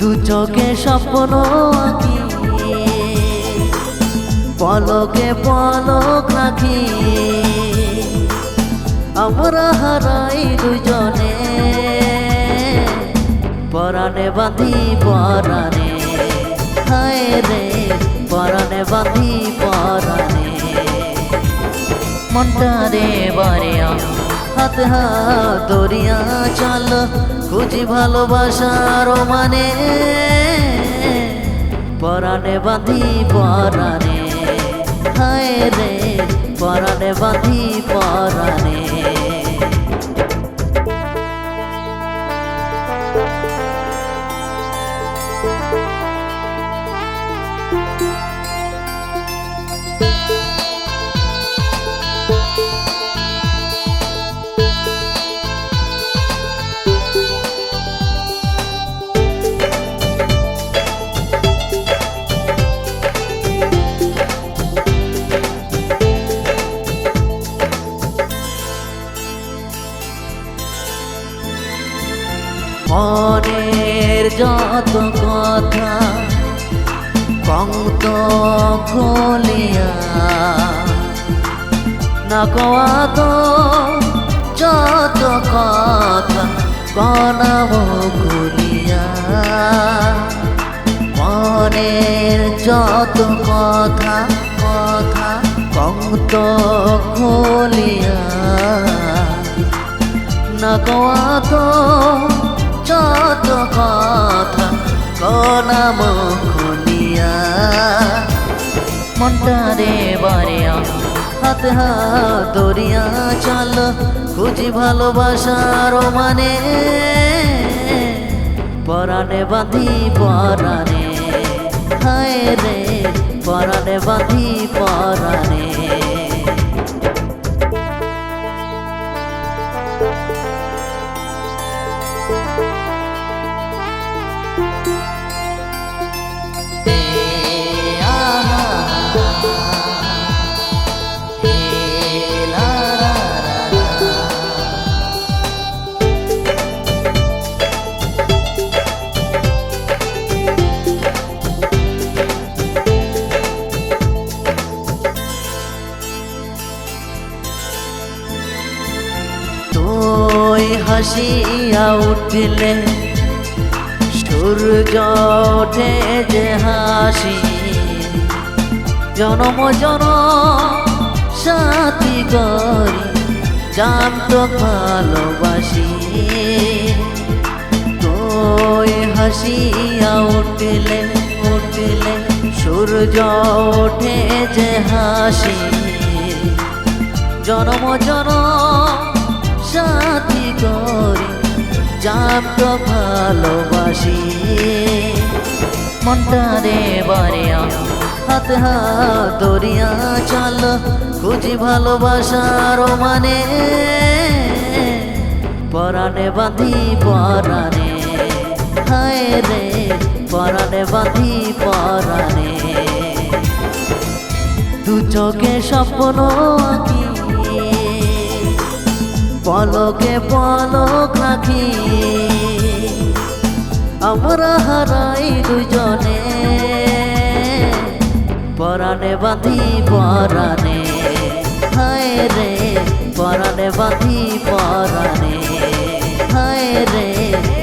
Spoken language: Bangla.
দু চোখে স্বপ্ন আঁকি। পলকে পলক রাখি আমরা হারাই দুজনে পরাণে বাঁধি পরাণে। হায় রে, পরাণে বাঁধি পরাণে। মনটা রে বারিয়া হাতে হাত দরিয়া চল, খুঁজি ভালোবাসার মানে পরাণে বাঁধি, পরাণে। হায় রে, পরাণে বাঁধি, পরাণে। মনের যত কথা কঙ্ক খোলিয়া না কোয়া তো যত কথা কনাম খুলিয়া মনের যত কথা কথা কঙ্ক খোলিয়া। না কোয়া তো যত কথা কনাম খুলিয়া মনটা রে বারিয়া হাতে হাত দরিয়া চাল, খুঁজি ভালোবাসার মানে পরাণে বাঁধি, পরাণে। হায় রে, পরাণে বাঁধি, পরাণে। তুই হাসিয়া উঠলে সূর্য ওঠে যে হাসি। জনম, জন সাথী করি জানত, ভালোবাসি। তুই হাসিয়া উঠলে উঠলে সূর্য ওঠে যে হাসি। জনম, জন সাথী করি জানত ভালোবাসি। মনটা রে বারিয়া হাতে হাত দরিয়া চল, খুঁজি ভালোবাসার মানে। পরাণে বাঁধি পরাণে, হায় রে, পরাণে বাঁধি পরাণে। দু চোখে স্বপ্ন আঁকি পলকে পলক রাখি আমরা হারাই দুজনে। পরাণে বাঁধি, পরাণে। হায় রে, পরাণে বাঁধি, পরাণে। হায় রে